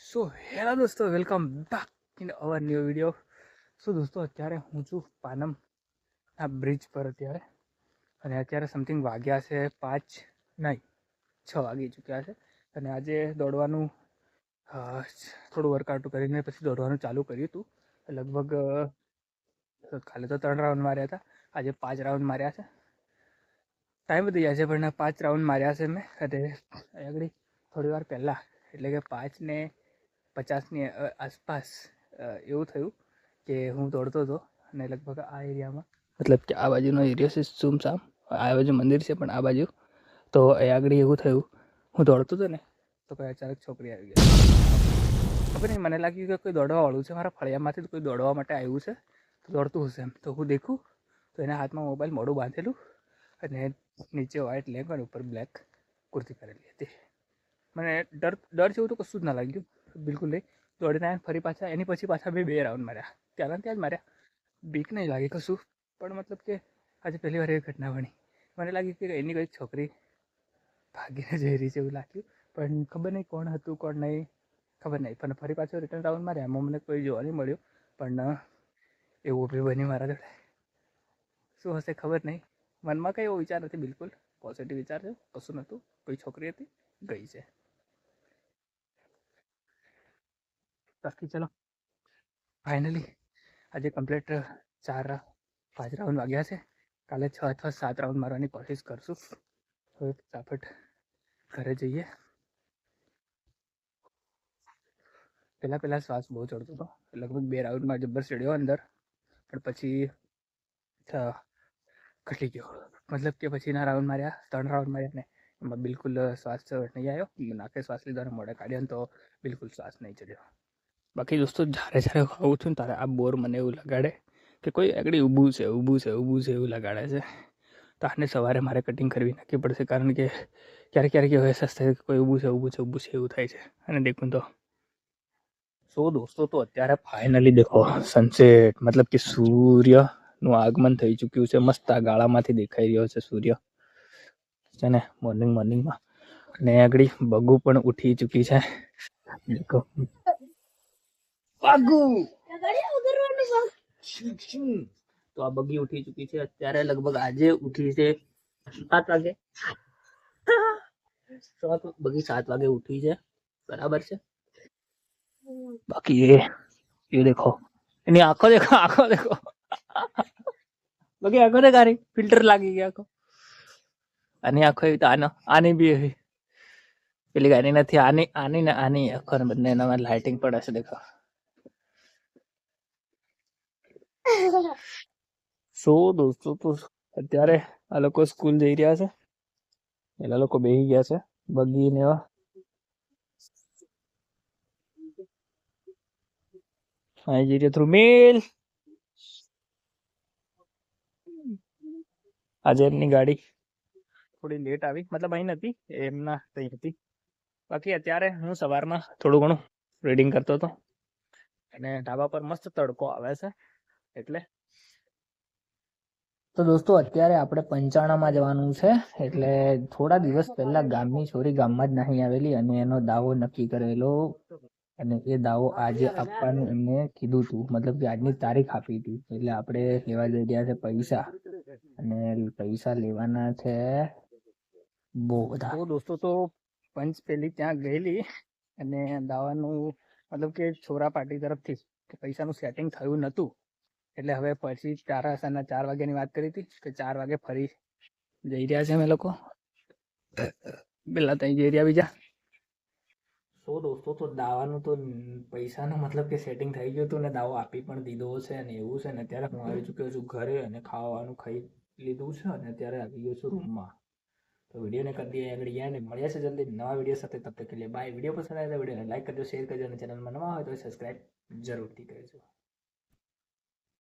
સો hello દોસ્તો welcome back in our new video so દોસ્તો અત્યારે હું છું પાનમ આ બ્રિજ પર અત્યારે. અને અત્યારે સમથિંગ વાગ્યા છે પાંચ, નહીં, છ વાગી ચૂક્યા છે. અને આજે દોડવાનું થોડું વર્કઆઉટ કરીને પછી દોડવાનું ચાલુ કર્યું હતું. લગભગ કાલે તો ત્રણ રાઉન્ડ માર્યા હતા. આજે પાંચ રાઉન્ડ માર્યા છે. ટાઈમ વધી જાય છે, પણ પાંચ રાઉન્ડ માર્યા છે મેં. અને આગળ થોડી વાર પહેલાં, એટલે કે પાંચને પચાસની આસપાસ એવું થયું કે હું દોડતો હતો અને લગભગ આ એરિયામાં, મતલબ કે આ બાજુનો એરિયો છે સુમસામ, આ બાજુ મંદિર છે પણ આ બાજુ. તો એ આગળ એવું થયું, હું દોડતો હતો ને, તો કોઈ અચાનક છોકરી આવી ગઈ. ખબર નહીં, મને લાગ્યું કે કોઈ દોડવાવાળું છે, મારા ફળિયામાંથી કોઈ દોડવા માટે આવ્યું છે, તો દોડતું હશે એમ. તો હું દેખું, તો એના હાથમાં મોબાઈલ મોડું બાંધેલું અને નીચે વ્હાઇટ લેંગ અને ઉપર બ્લેક કુર્તી પહેરેલી હતી. મને ડર ડર જેવું તો કશું જ ના લાગ્યું. બિલકુલ નહીં. દોડીને આવીને ફરી પાછા, એની પછી પાછા બે બે રાઉન્ડ માર્યા. ત્યાંના ત્યાં જ માર્યા. બીક નહીં લાગે કશું, પણ મતલબ કે આજે પહેલી વાર એવી ઘટના બની. મને લાગ્યું કે એની કોઈ છોકરી ભાગીને જઈ રહી છે એવું લાગ્યું, પણ ખબર નહીં કોણ હતું, કોણ નહીં, ખબર નહીં. પણ ફરી પાછો રિટર્ન રાઉન્ડ માર્યા. એમાં મને કોઈ જોવા નહીં મળ્યું, પણ એવું બી બન્યું મારા જોડે. શું હશે ખબર નહીં. મનમાં કંઈ એવો વિચાર નથી બિલકુલ. પોઝિટિવ વિચાર છે. કશું નહોતું. કોઈ છોકરી હતી, ગઈ છે. બાકી ચલો ફાઇનલી આજે કમ્પ્લીટ ચાર પાંચ રાઉન્ડ વાગ્યા છે કાલે છ અથવા સાત રાઉન્ડ મારવાની કોશિશ કરશું હવે ફટાફટ ઘરે જઈએ પહેલાં પહેલાં શ્વાસ બહુ ચડતો હતો લગભગ બે રાઉન્ડમાં જબ્બર ચડ્યો અંદર પણ પછી ઘટી ગયો મતલબ કે પછીના રાઉન્ડ માર્યા ત્રણ રાઉન્ડ માર્યા ને એમાં બિલકુલ શ્વાસ નહીં આવ્યો નાકે શ્વાસ લીધો અને મોઢે કાઢ્યો તો બિલકુલ શ્વાસ નહીં ચડ્યો બાકી દોસ્તો, જ્યારે જ્યારે ખાઉં છું ને ત્યારે આ બોર મને એવું લગાડે કે કોઈ આગળ ઊભું છે ઊભું છે ઊભું છે એવું લગાડે છે. તો આને સવારે મારે કટિંગ કરવી નાખવી પડશે કારણ કે ક્યારેક ક્યારેક એવો અહેસાસ થાય કે કોઈ ઊભું છે ઊભું છે ઊભું છે એવું થાય છે. અને દેખું તો. સો દોસ્તો, તો અત્યારે ફાઇનલી દેખો સનસેટ મતલબ કે સૂર્યનું આગમન થઈ ચૂક્યું છે. મસ્ત આ ગાળામાંથી દેખાઈ રહ્યો છે સૂર્ય. છે ને મોર્નિંગ મોર્નિંગમાં અને આગળ બગુ પણ ઉઠી ચૂકી છે. તો આ બગી ઉઠી ચૂકી છે. અત્યારે લગભગ આજે ઉઠી છે સાત વાગે. સાત બગી સાત વાગે ઉઠી છે. બરાબર છે? બાકી એ એ દેખો. એની આંખો દેખો આંખો દેખો. બગી આંખો દેખારી ફિલ્ટર લાગી ગયા આંખો. આની આંખો એવી તો આનો આની બી એવી. પેલી ગાયની નથી આની આની ને આની આંખો ને બંને એનામાં લાઇટિંગ પડે છે દેખો. સો દોસ્તો તો અત્યારે આ લોકો સ્કૂલ જઈ રહ્યા છે. પેલા લોકો બેસી ગયા છે બગી ને એવા. અહીં થ્રુ મેલ આજે એમની ગાડી થોડી લેટ આવી. મતલબ અહીં નથી, એમના ત્યાં હતી. બાકી અત્યારે હું સવારમાં થોડું ઘણું રીડિંગ કરતો હતો. અને ઢાબા પર મસ્ત તડકો આવે છે. એટલે? તો દોસ્તો અત્યારે આપણે પંચાણામાં જવાનું છે એટલે થોડા દિવસ પહેલા ગામની છોરી ગામમાં જ નહીં આવેલી અને એનો દાવો નક્કી કરેલો અને એ દાવો આજે આપવાનું એમને કીધું હતું મતલબ કે આજની તારીખ આપી હતી. એટલે આપણે લેવા જઈ રહ્યા છે પૈસા અને પૈસા લેવાના છે બહુ બધા. તો દોસ્તો તો પંચ પેલી ત્યાં ગયેલી અને દાવાનું મતલબ કે છોરા પાર્ટી તરફથી પૈસાનું સેટિંગ થયું નહોતું એટલે હવે પછી તારા સાંજના ચાર વાગ્યાની વાત કરી હતી કે ચાર વાગે ફરી જઈ રહ્યા છે અમે લોકો. પેલા ત્યાં જઈ રહ્યા બીજા. સો દોસ્તો, તો દાવાનું તો પૈસાનો મતલબ કે સેટિંગ થઈ ગયું હતું ને, દાવો આપી પણ દીધો છે અને એવું છે ને અત્યારે હું આવી ચૂક્યો છું ઘરે અને ખાવાનું ખાઈ લીધું છે અને અત્યારે આવી ગયો છું રૂમમાં. તો વિડીયોને કરી દઈએ આગળ ગયા ને મળ્યા છે જલ્દી, નવા વીડિયો સાથે તબ તક કે બાય વીડિયો પસંદ આવે તો વિડીયોને લાઈક કરજો શેર કરજો અને ચેનલમાં નવા હોય તો સબસ્ક્રાઈબ જરૂરથી કરજો.